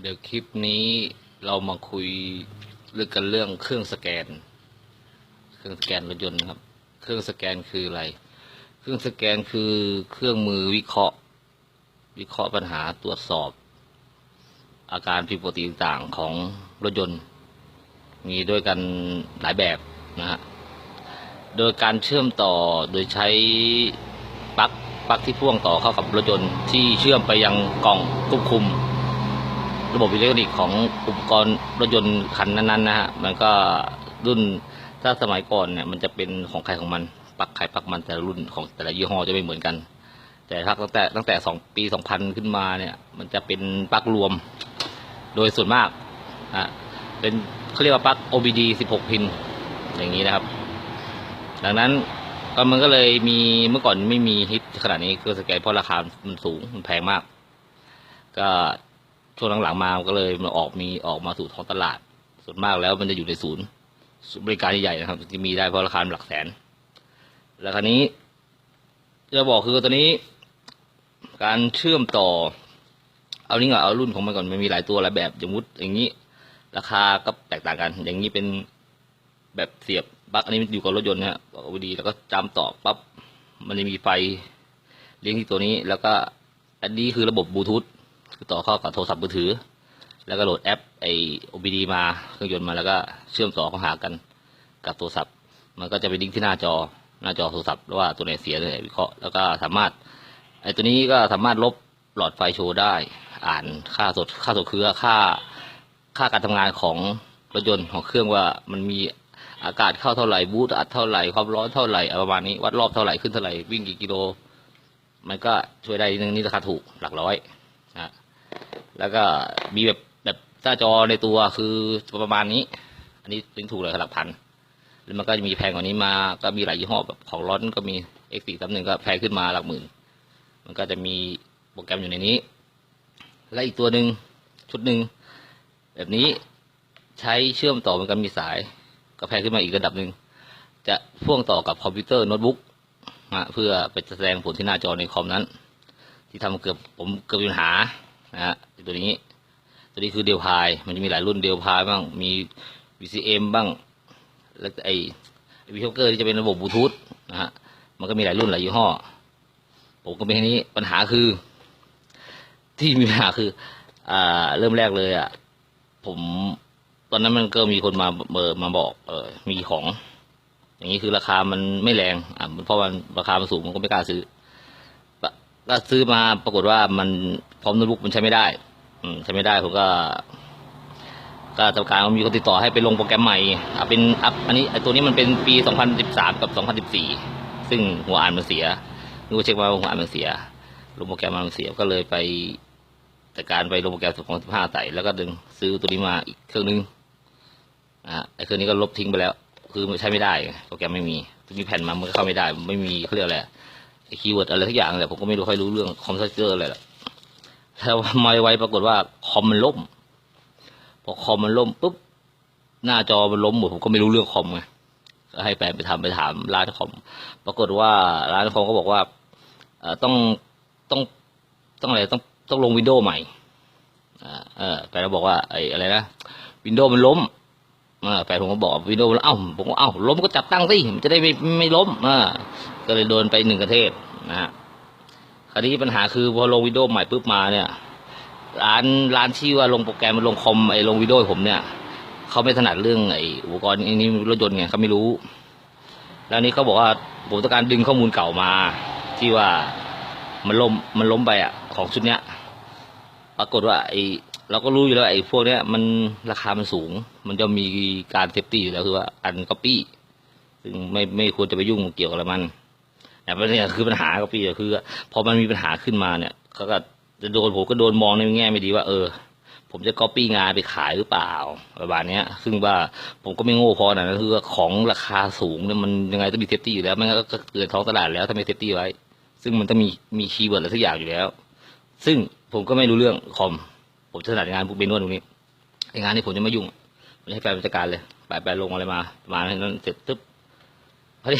เดี๋ยวคลิปนี้เรามาคุยเรื่องกันเรื่องเครื่องสแกน เครื่องสแกนรถยนต์ครับ เครื่องสแกนคืออะไร เครื่องสแกนคือเครื่องมือวิเคราะห์ วิเคราะห์ปัญหาตรวจสอบ อาการผิดปกติต่างของรถยนต์ มีด้วยกันหลายแบบนะฮะโดยการเชื่อมต่อโดยใช้ปลั๊กปลั๊กที่พ่วงต่อเข้ากับรถยนต์ที่เชื่อมไปยังกล่องควบคุม ระบบอิเล็กทรอนิกส์ของอุปกรณ์รถยนต์คันนั้นๆนะฮะมันก็รุ่นถ้าสมัยก่อนเนี่ยมันจะเป็นของใครของมันปักใครปักมันแต่ละรุ่นของแต่ละยี่ห้อจะไม่เหมือนกัน แต่ถ้าตั้งแต่ตั้งแต่สองปีสองพันขึ้นมาเนี่ย มันจะเป็นปลั๊กรวม โดยส่วนมากอะเป็นเขาเรียกว่าปลั๊ก OBD 16 พิน อย่างนี้นะครับ ดังนั้นก็มันก็เลยมีเมื่อก่อนไม่มีฮิตขนาดนี้เครื่องสแกนเพราะราคามันสูงมันแพงมาก ก็ ช่วงหลังๆมามันก็เลยมันออกมีออกมาสู่ท้องตลาด ส่วนมากแล้วมันจะอยู่ในศูนย์บริการใหญ่ๆนะครับที่มีได้เพราะราคาหลักแสน แล้วคราวนี้จะบอกคือตัวนี้ การเชื่อมต่อ เอานี่ก่อนเอารุ่นของมันก่อนมันมีหลายตัวหลายแบบอย่างมุดอย่างนี้ ราคาก็แตกต่างกัน อย่างนี้เป็นแบบเสียบปลั๊กอันนี้มันอยู่กับรถยนต์นะฮะบอกวดีแล้วก็จำต่อปั๊บมันจะมีไฟเลี้ยงที่ตัวนี้ แล้วก็อันนี้คือระบบบลูทูธ คือต่อเข้ากับโทรศัพท์มือถือ แล้วก็โหลดแอปไอ OBD มาเครื่องยนต์มาแล้วก็เชื่อมต่อเข้าหากันกับโทรศัพท์ มันก็จะไปลิงก์ที่หน้าจอหน้าจอโทรศัพท์ว่าตัวไหนเสียตัวไหนวิเคราะห์แล้วก็สามารถไอตัวนี้ก็สามารถลบหลอดไฟโชว์ได้ อ่านค่าสดค่าสดเครือค่าค่าการทำงานของรถยนต์ของเครื่องว่ามันมีอากาศเข้าเท่าไหร่บูตอัดเท่าไหร่ความร้อนเท่าไหร่ประมาณนี้วัดรอบเท่าไหร่ขึ้นเท่าไหร่วิ่งกี่กิโล มันก็ช่วยได้นึงนี่ราคาถูกหลักร้อยนะ แล้วก็มีแบบแบบหน้าจอในตัวคือประมาณนี้ อันนี้ถึงถูกเลยหลักพัน แล้วมันก็จะมีแพงกว่านี้มา ก็มีหลายยี่ห้อแบบของร้อนก็มี X 4 3 1ก็แพงขึ้นมาหลักหมื่น มันก็จะมีโปรแกรมอยู่ในนี้ และอีกตัวหนึ่งชุดหนึ่งแบบนี้ใช้เชื่อมต่อเหมือนกันมีสาย ก็แพงขึ้นมาอีกระดับหนึ่งจะพ่วงต่อกับคอมพิวเตอร์โน้ตบุ๊กเพื่อไปแสดงผลที่หน้าจอในคอมนั้น ที่ทำเกือบผมเกือบมีปัญหา นะฮะตัวนี้ ตัวนี้คือเดลพาย มันจะมีหลายรุ่นเดลพายบ้าง มี VCM บ้าง แล้วไอวิวเกอร์ที่จะเป็นระบบบลูทูธนะฮะ มันก็มีหลายรุ่นหลายยี่ห้อ ผมก็เป็นแค่นี้ ปัญหาคือ ที่มีปัญหาคือ อ่า เริ่มแรกเลยอะ ผมตอนนั้นมันก็มีคนมาเบอร์มาบอก เออมีของ อย่างนี้คือราคามันไม่แรง อ่าเพราะมันราคามันสูงมันก็ไม่กล้าซื้อ ก็ซื้อมาปรากฏว่ามันพร้อมโน้ตบุ๊กมันใช้ไม่ได้ อืมใช้ไม่ได้ผมก็ ก็ทำการมีคนติดต่อให้ไปลงโปรแกรมใหม่อะเป็นอัพอันนี้ไอตัวนี้มันเป็นปี 2013 กับ 2014 ซึ่งหัวอ่านมันเสียนึกว่เช็คมาหัวอ่านมันเสียลงโปรแกรมมันเสียก็เลยไปแต่การไปลงโปรแกรมของ15ใส่แล้วก็ดึงซื้อตัวนี้มาอีกเครื่องนึงอะไอเครื่องนี้ก็ลบทิ้งไปแล้ว คือใช้ไม่ได้โปรแกรมไม่มีมีแผ่นมามันก็เข้าไม่ได้ ไม่มีเขาเรียกอะไร คีย์เวิร์ดอะไรทุกอย่างเลยผมก็ไม่รู้ค่อยรู้เรื่องคอมพิวเตอร์อะไรหรอกแล้วมาไว้ปรากฏว่าคอมมันล่มพอคอมมันล่มปุ๊บหน้าจอมันล้มหมดผมก็ไม่รู้เรื่องคอมไงก็ให้แฟนไปทำไปถามร้านคอม ปรากฏว่าร้านคอมก็บอกว่าต้องต้องต้องอะไรต้องต้องลงวินโดว์ใหม่อ่าเออแฟนก็บอกว่าไอ้อะไรนะวินโดว์มันล้ม แฟนผมก็บอกวินโดว์เอ้าผมก็เอ้าล้มก็จับตั้งสิมันจะได้ไม่ไม่ล้มอ่าก็เลยโดนไปหนึ่งกระเทศนะฮะคราวนี้ปัญหาคือพอลงวินโดว์ใหม่ปุ๊บมาเนี่ย ร้านร้านที่ว่าลงโปรแกรมลงคอมไอ้ลงวิดีโอให้ผมเนี่ยเขาไม่ถนัดเรื่องไอ้อุปกรณ์ไอ้นี้รถยนต์ไงเขาไม่รู้ แล้วนี้เขาบอกว่าผมต้องการดึงข้อมูลเก่ามา ที่ว่ามันล้มมันล้มไปอะของชุดเนี้ย ปรากฏว่าไอ้ เราก็รู้อยู่แล้วไอ้พวกเนี้ยมันราคามันสูง มันจะมีการเซฟตี้อยู่แล้วคือว่าอันก๊อปปี้ซึ่งไม่ไม่ควรจะไปยุ่งเกี่ยวกับมันแต่ปัญหาคือปัญหาก๊อปปี้คือ พอมันมีปัญหาขึ้นมาเนี่ยเขาก็จะโดนผมก็โดนมองในแง่ไม่ดีว่า เออ ผมจะก๊อปปี้งานไปขายหรือเปล่าประมาณนี้ยซึ่งว่าผมก็ไม่โง่พอนะคือว่าของราคาสูงเนี่ยมันยังไงต้องมีเซฟตี้อยู่แล้วไม่งั้นก็เกิดท้องตลาดแล้วถ้าไม่เซฟตี้ไว้ ซึ่งมันต้องมีมีคีย์เวิร์ดอะไรทุกอย่างอยู่แล้ว ซึ่งผมก็ไม่รู้เรื่องคอม ผมถนัดงานพวกเบนวดตรงนี้ไองานนี้ผมจะไม่ยุ่งผมจะให้แฟนจัดการเลยไปไปลงอะไรมาประมาณนั้นเสร็จตึ๊บพอดี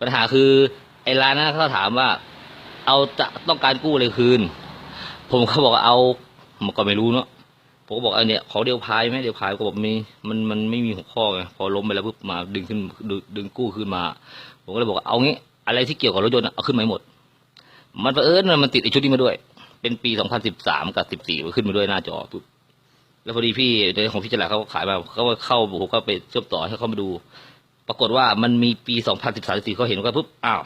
ปัญหาคือ ไอ้ร้านนั้นเขาถามว่า เอาจะต้องการกู้เลยคืน ผมก็บอกว่าเอามันก็ไม่รู้เนาะผมก็บอกเออเนี่ยขอเดียวพายไหมเดียวพายก็บอกมีมันมันไม่มีหัวข้อไงพอล้มไปแล้วปุ๊บมาดึงขึ้นดึงดึงกู้ขึ้นมา ผมก็เลยบอกว่าเอางี้ อะไรที่เกี่ยวกับรถยนต์เอาขึ้นมาหมด มันเผอิญมันติดไอชุดนี้มาด้วย เป็นปี2013กับ14มันขึ้นมาด้วยหน้าจอปุ๊บแล้วพอดีพี่ในของพี่จลาเขาก็ขายมาเขาก็เข้าผมก็ไปเชื่อมต่อให้เขามาดู ปรากฏว่ามันมีปี2013 14เขาเห็นก็ปุ๊บอ้าว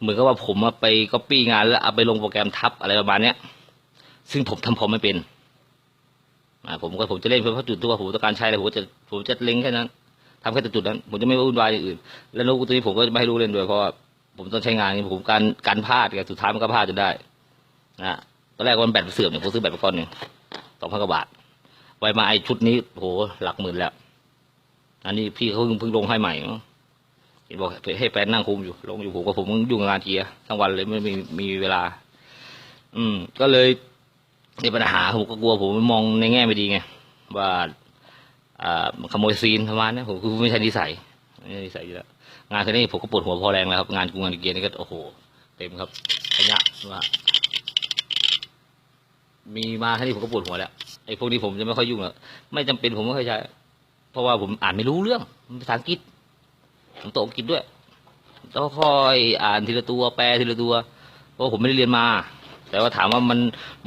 เหมือนกับว่าผมมาไปก๊อปปี้งานแล้วเอาไปลงโปรแกรมทับอะไรประมาณเนี้ย ซึ่งผมทำพอไม่เป็นผมก็ผมจะเล่นเฉพาะจุดที่ว่าผมต้องการใช้อะไรผมจะผมจะเล็งแค่นั้นทำแค่จุดนั้น ผมจะไม่วุ่นวายอย่างอื่น แล้วโน้ตตัวนี้ผมก็จะไม่ให้ลูกเล่นด้วยเพราะผมต้องใช้งานผมการการพลาดกันสุดท้ายมันก็พลาดจนได้ นะตอนแรกวันแบตเสื่อมเนี่ยผมซื้อแบตไปก้อนหนึ่งสองพันกว่าบาทไว้มาไอชุดนี้โหหลักหมื่นแล้วอันนี้พี่เขาเพิ่งเพิ่งลงให้ใหม่เห็นบอกให้แฟนนั่งคุมอยู่ ลงอยู่ผมก็ผมยุ่งงานเกียร์ทั้งวันเลยไม่มีมีเวลา อืม ก็เลยมีปัญหาผมก็กลัวผมมองในแง่ไม่ดีไงว่าอ่าขโมยซีนประมาณนี้ผมคือไม่ใช่นิสัยไม่ใช่นิสัยอยู่แล้วงานแค่นี้ผมก็ปวดหัวพอแรงแล้วครับ งานกูงานเกียร์นี่ก็โอ้โห เต็มครับขยะว่า มีมาแค่นี้ผมก็ปวดหัวแล้วไอ้พวกนี้ผมจะไม่ค่อยยุ่งแล้วไม่จำเป็นผมไม่ค่อยใช้เพราะว่าผมอ่านไม่รู้เรื่องภาษาอังกฤษผมโตอังกฤษด้วยต้องค่อยอ่านทีละตัวแปลทีละตัว เพราะผมไม่ได้เรียนมา แต่ว่าถามว่ามัน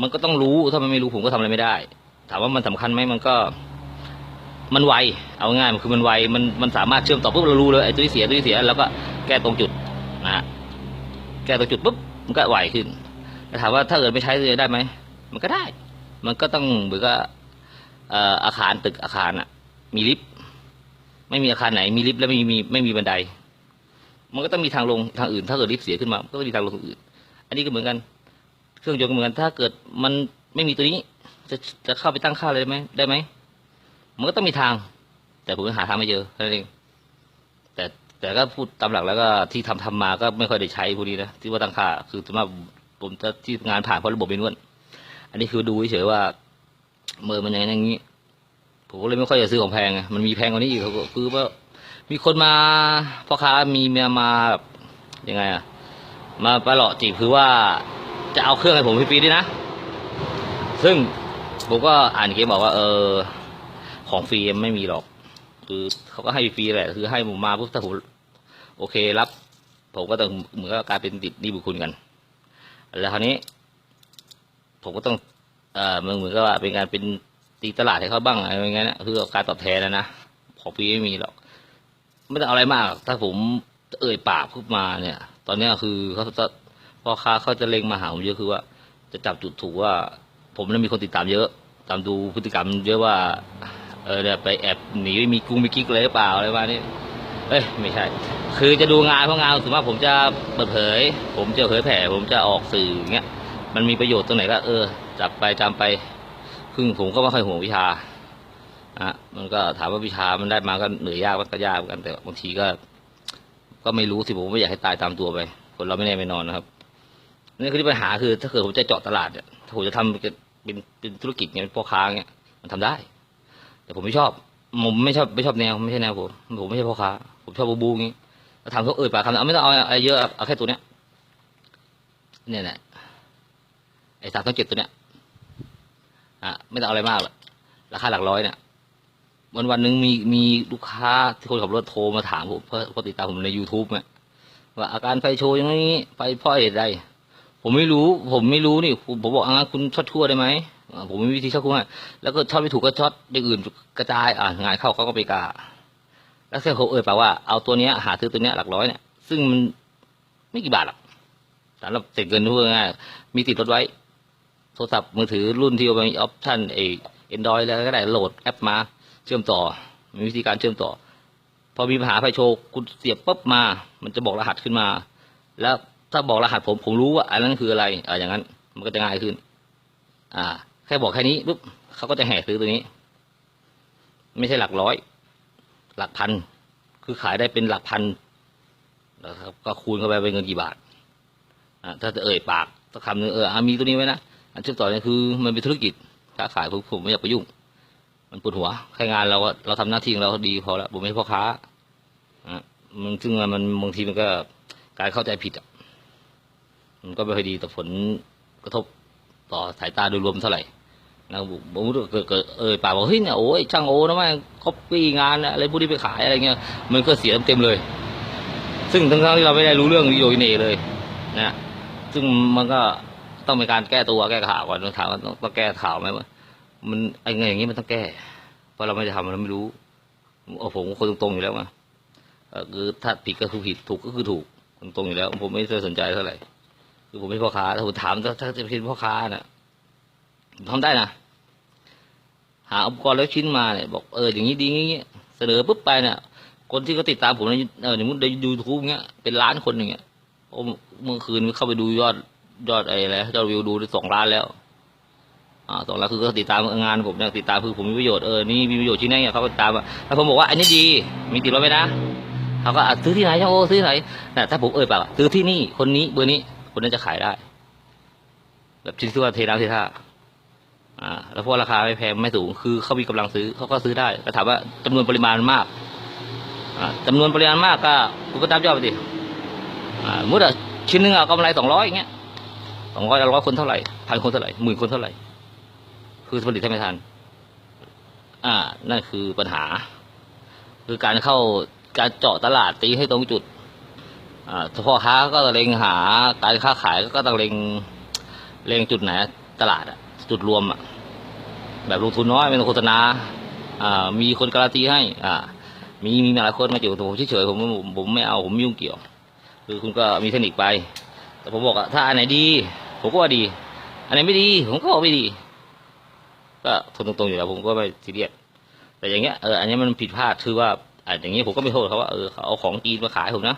มันก็ต้องรู้ถ้ามันไม่รู้ผมก็ทำอะไรไม่ได้ ถามว่ามันสำคัญไหมมันก็มันไว เอาง่ายมันคือมันไว มันมันสามารถเชื่อมต่อปุ๊บเรารู้เลยไอ้ตัวนี้เสียตัวนี้เสียแล้วก็แก้ตรงจุดนะแก้ตรงจุดปุ๊บมันก็ไวขึ้นแต่ถามว่าถ้าเกิดไม่ใช้จะได้ไหม มันก็ได้ มันก็ต้องเหมือนกับอาคารตึกอาคารอะ มีลิฟต์ไม่มีอาคารไหน มีลิฟต์แล้วไม่มีไม่มีบันได มันก็ต้องมีทางลงทางอื่น ถ้าเกิดลิฟต์เสียขึ้นมา ก็ต้องมีทางลงทางอื่น อันนี้ก็เหมือนกัน เครื่องยนต์ก็เหมือนกันถ้าเกิดมันไม่มีตัวนี้ จะจะเข้าไปตั้งค่าเลยได้ไหมได้ไหมมันก็ต้องมีทาง แต่ผมหาทางไม่เจอแค่นั้นเองแต่แต่ก็พูดตามหลักแล้วก็ที่ทำทำมาก็ไม่ค่อยได้ใช้พวกนี้นะที่ว่าตั้งค่าคือส่วนมากผมจะที่งานผ่านเพราะระบบเป็นนวด อันนี้คือดูเฉยๆว่าเมื่อมันอย่างอย่างนี้ ผมก็เลยไม่ค่อยจะซื้อของแพงไงมันมีแพงกว่านี้อีกคือว่ามีคนมาพ่อค้ามีเมียมาแบบยังไงอะมาประหลาะจีบคือว่าจะเอาเครื่องให้ผมฟรีๆด้วยนะ ซึ่งผมก็อ่านเกมบอกว่า เออ ของฟรีไม่มีหรอก คือเขาก็ให้ฟรีแหละ คือให้ผมมาปุ๊บถ้าผมโอเครับ ผมก็ต้องเหมือนกับกลายเป็นติดหนี้บุญคุณกัน แล้วคราวนี้ ผมก็ต้องเอ่อมันเหมือนกับว่าเป็นการเป็นตีตลาดให้เขาบ้างอะไรอย่างเงี้ยนะคือการตอบแทนนะนะของฟรีไม่มีหรอกไม่ต้องอะไรมากถ้าผมเอ่ยปากพูดมาเนี่ย ตอนนี้คือเขาจะพ่อค้าเขาจะเล็งมาหาผมเยอะคือว่า จะจับจุดถูกว่า ผมนั้นมีคนติดตามเยอะ ตามดูพฤติกรรม เยอะว่าเออเนี่ยไปแอบหนีมีกุ้งมีกิ๊กอะไรหรือเปล่าอะไรประมาณนี้เอ้ยไม่ใช่ คือจะดูงานเพราะงานสมมติว่าผมจะเปิดเผย ผมจะเผยแผ่ ผมจะออกสื่ออย่างเงี้ย มันมีประโยชน์ตรงไหนก็เออจับไปจำไปซึ่งผมก็ไม่ค่อยห่วงวิชาอะมันก็ถามว่าวิชามันได้มาก็เหนื่อยยากมันก็ยากกันแต่บางทีก็ ก็ไม่รู้สิผมไม่อยากให้ตายตามตัวไปคนเราไม่แน่ไม่นอนนะครับนี่คือที่ปัญหาคือ ถ้าเกิดผมจะเจาะตลาดเนี่ยถ้าผมจะทำเป็นเป็นเป็นธุรกิจเนี่ยเป็นพ่อค้าเนี่ยมันทำได้ แต่ผมไม่ชอบผมไม่ชอบไม่ชอบแนวไม่ใช่แนวผมผมไม่ใช่พ่อค้าผมชอบบูบูงี้ทำเขาเอ่ยปากคำเอาไม่ต้องเอาอะไรเยอะเอาแค่ตัวเนี้ยเนี่ยแหละ ไอ้สามต้องเจ็ดตัวเนี้ยอะไม่ต้องอะไรมากหรอกราคาหลักร้อยเนี่ยวันวันหนึ่งมีมีลูกค้าที่คนขับรถโทรมาถามผมเพราะเพราะติดตามผมใน youtube เนี่ยว่าอาการไฟโชว์อย่างนี้ไฟพราะเหตุใดผมไม่รู้ ผมไม่รู้นี่ผมบอกอะคุณช็อตทั่วได้ไหมผมมีวิธีช็อตทั่วแล้วก็ช็อตไม่ถูกก็ช็อตอย่างอื่นกระจายอ่างานเข้าเขาก็ไปกาแล้วแค่เขาเอ่ยปากว่าเอาตัวเนี้ยหาซื้อตัวเนี้ยหลักร้อยเนี่ยซึ่งมันไม่กี่บาทหรอกสำหรับเสร็จเงินทั่วง่ายมีติดรถไว้ โทรศัพท์มือถือรุ่นที่มีออปชันเอเอ็นดอยแล้วก็ได้โหลดแอปมาเชื่อมต่อ มีวิธีการเชื่อมต่อ พอมีปัญหาไฟโชว์คุณเสียบปุ๊บมา มันจะบอกรหัสขึ้นมา แล้วถ้าบอกรหัสผมผมรู้ว่าอันนั้นคืออะไรอ่าอย่างนั้น มันก็จะง่ายขึ้น อ่า แค่บอกแค่นี้ปุ๊บเขาก็จะแห่ซื้อตัวนี้ ไม่ใช่หลักร้อย หลักพัน คือขายได้เป็นหลักพันนะครับก็คูณเข้าไปเป็นเงินกี่บาทอ่าถ้าจะเอ่ยปากสักคำหนึ่งเออมีตัวนี้ไว้นะ อันเชื่อมต่อเนี่ยคือมันเป็นธุรกิจค้าขายผมผมไม่อยากไปยุ่ง มันปวดหัวแค่งานเราก็เราทำหน้าที่ของเราดีพอแล้วผมไม่ใช่พ่อค้าอะมันซึ่งมันบางทีมันก็การเข้าใจผิดอะมันก็ไม่ค่อยดีต่อผลกระทบต่อสายตาโดยรวมเท่าไหร่นะผมเกิดเกิดเออป่าบอกเฮ้ยเนี่ยโอ้ยช่างโอ้นะแม่งก๊อปปี้งานอะไรพวกนี้ไปขายอะไรเงี้ยมันก็เสียเต็มเลย ซึ่งทั้งๆที่เราไม่ได้รู้เรื่องวิดีโอเนเลย นะ ซึ่งมันก็ ต้องมีการแก้ตัวแก้ข่าวก่อนต้องถามว่าต้องแก้ข่าวไหมว่ามันไอ้เงยอย่างนี้มันต้องแก้เพราะเราไม่ได้ทำเราไม่รู้โอ้ผมคนตรงๆอยู่แล้วไงเออคือถ้าผิดก็คือผิดถูกก็คือถูกตรงอยู่แล้ว ผมไม่สนใจเท่าไหร่คือผมไม่พ่อค้าถ้าผมถามถ้าจะเป็นพ่อค้าน่ะผมทำได้นะหาอุปกรณ์แล้วชิ้นมาเนี่ยบอกเอออย่างนี้ดีงี้เสนอปุ๊บไปเนี่ยคนที่เขาติดตามผมในเออในมุดในยูทูบเงี้ยเป็นล้านคนอย่างเงี้ยโอ้เมื่อคืนเข้าไปดูยอด ยอดไอ้อะไรยอดวิวดูได้สองล้านแล้ว อ่าสองล้านคือก็ติดตามงานผมเนี่ยติดตามคือผมมีประโยชน์เออนี่มีประโยชน์ที่ไหนเนี่ยเขาก็ติดตามอะแล้วผมบอกว่าอันนี้ดีมีติดรถไว้นะเขาก็ซื้อที่ไหนช่างโอ้ซื้อที่ไหนแต่ถ้าผมเอ่ยปากซื้อที่นี่คนนี้เบอร์นี้คนนั้นจะขายได้ แบบชิ้นที่ว่าเทน้ำเทท่าอ่าแล้วเพราะราคาไม่แพงไม่สูงคือเขามีกำลังซื้อเขาก็ซื้อได้แต่ถามว่าจำนวนปริมาณมากอ่าจำนวนปริมาณมากก็คุณก็ตามยอดไปดิอ่ามุดอะชิ้นหนึ่งอะกำไรสองร้อยอย่างเงี้ย สองร้อยร้อยคนเท่าไหร่พันคนเท่าไหร่หมื่นคนเท่าไหร่ คือผลิตให้ไม่ทัน อ่า นั่นคือปัญหา คือการเข้าการเจาะตลาดตีให้ตรงจุด อ่าเฉพาะค้าก็ต้องเล็งหาการค้าขายก็ต้องเล็งเล็งจุดไหน ตลาดอะจุดรวมอะแบบลงทุนน้อยไม่ต้องโฆษณา อ่า มีคนการันตีให้ อ่า มีมีหลายคนมาเกี่ยวผมเฉยๆผมผมผมไม่เอาผมยุ่งเกี่ยว คือคุณก็มีเทคนิคไปแต่ผมบอกอะถ้าอันไหนดี ผมก็ว่าดี อันไหนไม่ดี ผมก็ว่าไม่ดี ก็ทนตรงๆอยู่แล้วผมก็ไม่ซีเรียสแต่อย่างเงี้ยเอออันนี้มันผิดพลาดคือว่าอะอย่างเงี้ยผมก็ไม่โทษเขาว่าเออเขาเอาของจีนมาขายผมนะ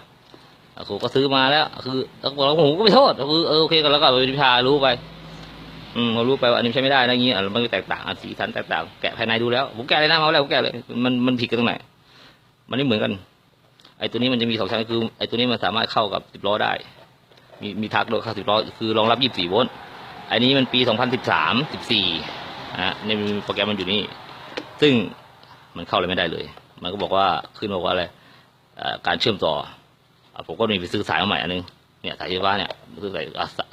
อะผมก็ซื้อมาแล้ว คือแล้วผมก็ไม่โทษคือเออโอเคก็แล้วก็เป็นวิชารู้ไป อืมเรารู้ไปว่าอันนี้ใช้ไม่ได้นะงี้อะมันก็แตกต่างสีสันแตกต่างแกะภายในดูแล้วผมแกะเลยนะมาแล้วผมแกะเลยมันมันผิดกันตรงไหนมันไม่เหมือนกัน ไอ้ตัวนี้มันจะมีสองชั้นคือไอ้ตัวนี้มันสามารถเข้ากับสิบล้อได้ มีมีทักโดยเข้าสิบล้อคือรองรับยี่สิบสี่โวลต์อันนี้มันปีสองพันสิบสามสิบสี่นะในโปรแกรมมันอยู่นี่ ซึ่งมันเข้าเลยไม่ได้เลย มันก็บอกว่าขึ้นบอกว่าอะไรการเชื่อมต่ออผมก็มีไปซื้อสายมาใหม่อันนึงเนี่ยสายไฟฟ้าเนี่ยซื้อสาย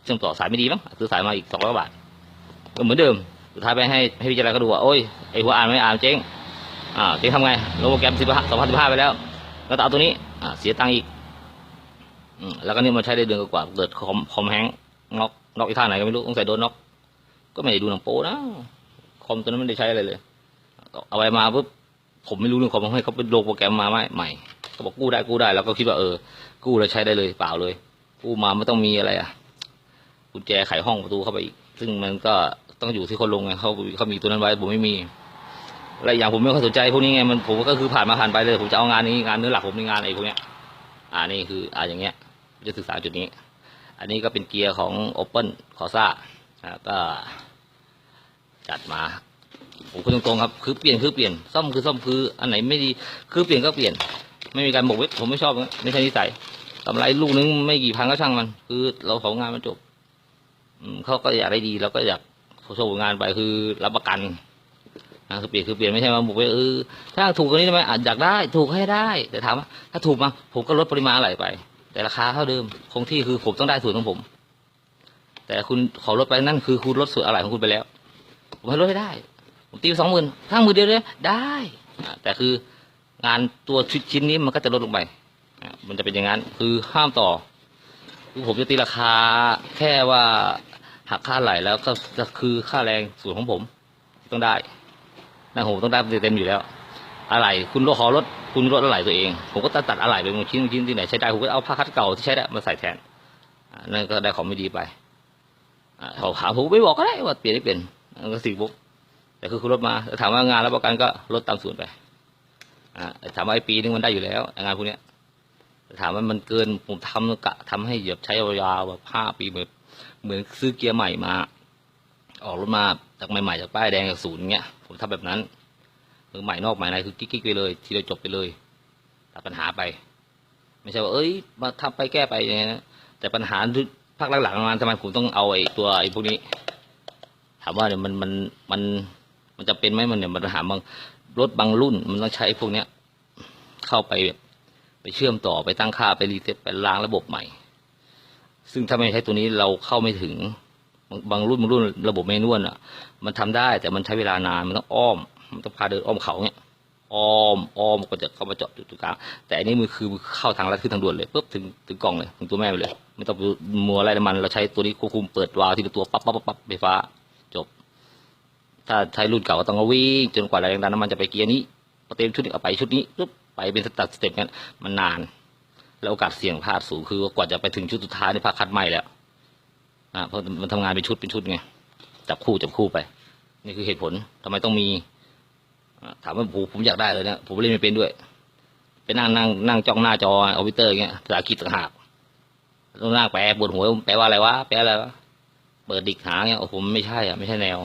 เชื่อมต่อสายไม่ดีมั้งซื้อสายมาอีกสองร้อยบาทก็เหมือนเดิมสุดท้ายไปให้ให้พิจารณาก็ดูว่าโอ้ยไอหัวอ่านไม่อ่านเจ๊งอ่าเจ๊งทำไงลงโปรแกรมสิบสองพันสิบห้าไปแล้วแล้วก็เอาตัวนี้อ่าเสียตังค์อีก แล้วก็นี่มันใช้ได้เดือนกว่าเกิดคอมคอมแฮงก์น็อกน็อกอีท่าไหนก็ไม่รู้ต้องใส่โดนน็อกก็ไม่ได้ดูหนังโป๊นะคอมตัวนั้นไม่ได้ใช้อะไรเลย เอาไปมาปุ๊บผมไม่รู้เรื่องคอมให้เขาไปลงโปรแกรมมาใหมใหม่เขาบอกกู้ได้กู้ได้แล้วก็คิดว่าเออ กู้แล้วใช้ได้เลยเปล่าเลย กู้มาไม่ต้องมีอะไรอะกุญแจไขห้องประตูเข้าไปอีก ซึ่งมันก็ต้องอยู่ที่คนลงไงเขาเขามีตัวนั้นไว้ผมไม่มีอะไรอย่างผมไม่ค่อยสนใจพวกนี้ไงมันผมก็คือผ่านมาผ่านไปเลย ผมจะเอางานนี้งานเนื้อหลักผมในงานไอ้พวกเนี้ย อ่านี่คืออ่าอย่างเงี้ย จะศึกษาจุดนี้ อันนี้ก็เป็นเกียร์ของ Open c o r s a อ่าก็จัดมาผมพูดตรงๆครับคือเปลี่ยนคือเปลี่ยนซ่อมคือซ่อมคืออันไหนไม่ดีคือเปลี่ยนก็เปลี่ยน ไม่มีการบกเว็บผมไม่ชอบไม่ใช่นิสัยกำไรลูกนึงไม่กี่พันก็ช่างมัน คือเราของงานมันจบอืมเขาก็อยากได้ดีเราก็อยากโชว์ผลงานไปคือรับประกันนะคือเปลี่ยนคือเปลี่ยนไม่ใช่มาบอกว่าเออถ้าถูกกว่านี้ได้ไหมอาจอยากได้ ถูกให้ได้ แต่ถามว่าถ้าถูกมาผมก็ลดปริมาณอะไรไป แต่ราคาเท่าเดิม คงที่คือผมต้องได้ส่วนของผม แต่คุณขอลดไปนั่นคือคุณลดส่วนอะไรของคุณไปแล้ว ผมให้ลดให้ได้ ผมตีสองหมื่นทั้งมือเดียวเลยได้ แต่คืองานตัวชิ้นนี้มันก็จะลดลงไป มันจะเป็นอย่างนั้น คือห้ามต่อ คือผมจะตีราคาแค่ว่าหักค่าไหลแล้วก็จะคือค่าแรงส่วนของผม ต้องได้นะผมต้องได้เต็มอยู่แล้ว อะไร คุณลดขอลดคุณลดอะไรตัวเอง ผมก็ตัดตัดอะไรไปบางชิ้นบางชิ้นที่ไหนใช้ได้ผมก็เอาผ้าคัดเก่าที่ใช้ได้มาใส่แทนนั่นก็ได้ของไม่ดีไปอะเขาถามผมไม่บอกก็ได้ว่าเปลี่ยนไม่เปลี่ยนก็สี่บุ๊กแต่คือคุณลดมาถามว่างานรับประกันก็ลดตามส่วนไปถามว่าไอ้ปีนึงมันได้อยู่แล้ว งานพวกเนี้ยถามว่ามันเกินผมทำกะทำให้เหยียบใช้ยาวแบบห้าปีเหมือนเหมือนซื้อเกียร์ใหม่มา ออกรถมาจากใหม่ๆจากป้ายแดงจากศูนย์เงี้ยผมทำแบบนั้น มือใหม่นอกใหม่ในคือกิ๊กๆไปเลย ทีเดียวจบไปเลยตัดปัญหาไป ไม่ใช่ว่าเอ้ย มาทำไปแก้ไปอย่างเงี้ยนะแต่ปัญหาภาคหลังๆมาทำไมผมต้องเอาไอ้ตัวไอ้พวกนี้ ถามว่าเนี่ยมันมันมันมันจะเป็นไหมมันเนี่ยมันปัญหาบางรถบางรุ่น มันต้องใช้พวกเนี้ย เข้าไปแบบไปเชื่อมต่อไปตั้งค่าไปรีเซ็ตไปล้างระบบใหม่ ซึ่งถ้าไม่ใช้ตัวนี้เราเข้าไม่ถึง บางรุ่นบางรุ่นระบบเมนวลอะ มันทำได้แต่มันใช้เวลานานมันต้องอ้อม มันต้องพาเดินอ้อมเขาเนี่ยอ้อมอ้อมก็จะเข้ามาเจาะจุดตรงกลางแต่อันนี้มือคือเข้าทางลัดขึ้นทางด่วนเลยปุ๊บถึงถึงกล่องเลยถึงตัวแม่ไปเลย ไม่ต้องมัวอะไรน้ำมัน เราใช้ตัวนี้ควบคุมเปิดวาล์วทีละตัวปั๊บปั๊บปั๊บปั๊บไฟฟ้าจบ ถ้าใช้รุ่นเก่าก็ต้องวิ่งจนกว่าแรงดันน้ำมันจะไปเกียร์นี้พอเต็มชุดนี้เอาไปชุดนี้ปุ๊บไปเป็นสต็ปสเต็ปกันมันนาน แล้วโอกาสเสี่ยงพลาดสูงคือกว่าจะไปถึงชุดสุดท้ายในภาคคัดใหม่แล้วอ่าเพราะมันทำงานเป็นชุดเป็นชุดไงจับคู่จับคู่ไป นี่คือเหตุผลทำไมต้องมี ถามว่าผมผมอยากได้เลยเนี่ยผมเล่นไม่เป็นด้วย ไปนั่งนั่งนั่งจ้องหน้าจอคอมพิวเตอร์อย่างเงี้ยภาษาอังกฤษต่างหากต้องนั่งแปลปวดหัวแปลว่าอะไรวะแปลอะไรวะเปิดดิกหาเงี้ยโอ้ผมไม่ใช่อะไม่ใช่แนว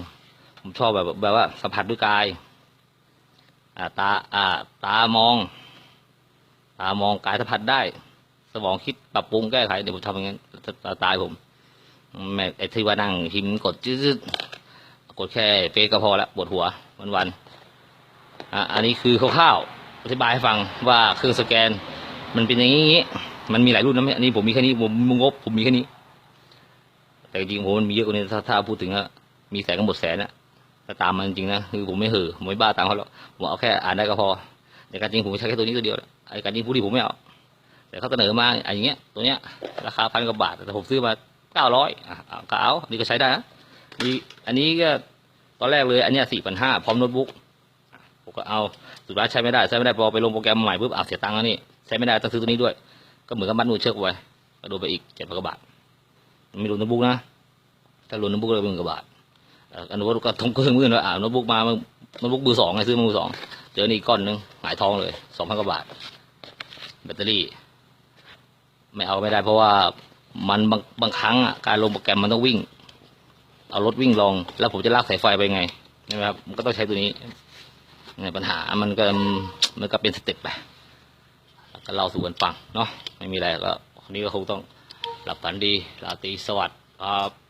ผมชอบแบบแบบว่าสัมผัสด้วยกายอ่าตาอ่า ตามองตามองกายสัมผัสได้ สมองคิดปรับปรุงแก้ไขเดี๋ยวผมทำอย่างนั้นตาตายผมแม่ไอ้ที่ว่านั่งพิมพ์กดจืดกดแค่เฟซก็พอละปวดหัววันวันๆ อะอันนี้คือคร่าวๆอธิบายให้ฟังว่าเครื่องสแกน มันเป็นอย่างนี้มันมีหลายรุ่นนะอันนี้ผมมีแค่นี้ผมงบผมมีแค่นี้ แต่จริงๆผมมันมีเยอะกว่านี้ถ้าถ้าพูดถึงอะมีแสนก็หมดแสนอะถ้าตามมันจริงนะคือผมไม่เห่อผมไม่บ้าตามเขาหรอกผมเอาแค่อ่านได้ก็พอในการจริงผมใช้แค่ตัวนี้ตัวเดียวไอ้การจริงผู้ดีผมไม่เอาแต่เขาเสนอมาอย่างเงี้ยตัวเนี้ยราคาพันกว่าบาทแต่ผมซื้อมาเก้าร้อยอะก็เอาอันนี้ก็ใช้ได้นะนี่อันนี้ก็ตอนแรกเลยอันเนี้ยสี่พันห้าพร้อมโน้ตบุ๊ก ผมก็เอาสุดท้ายใช้ไม่ได้ใช้ไม่ได้พอไปลงโปรแกรมใหม่ปุ๊บอะเสียตังค์แล้วนี่ใช้ไม่ได้ต้องซื้อตัวนี้ด้วย ก็เหมือนกับมัดมือเชือกไว้ก็โดนไปอีกเจ็ดพันกว่าบาทไม่รวมโน้ตบุ๊กนะถ้ารวมโน้ตบุ๊กเลยหมื่นกว่าบาทอันนู้นก็ทงเครื่องมือเลยอ่าโน้ตบุ๊กมาโน้ตบุ๊กมือสองไงซื้อมือสองเจอนี่ก้อนหนึงหายท้องเลยสองพันกว่าบาท แบตเตอรี่ ไม่เอาไม่ได้เพราะว่ามันบางบางครั้งอะการลงโปรแกรมมันต้องวิ่ง เอารถวิ่งลอง แล้วผมจะลากสายไฟไปไงใช่ไหมครับมันก็ต้องใช้ตัวนี้ เนี่ยปัญหามันก็มันก็เป็นสเต็ปไปก็เล่าสู่กันฟังเนาะไม่มีอะไรก็คนนี้ก็คงต้องหลับฝันดีราตรีสวัสดิ์ครับ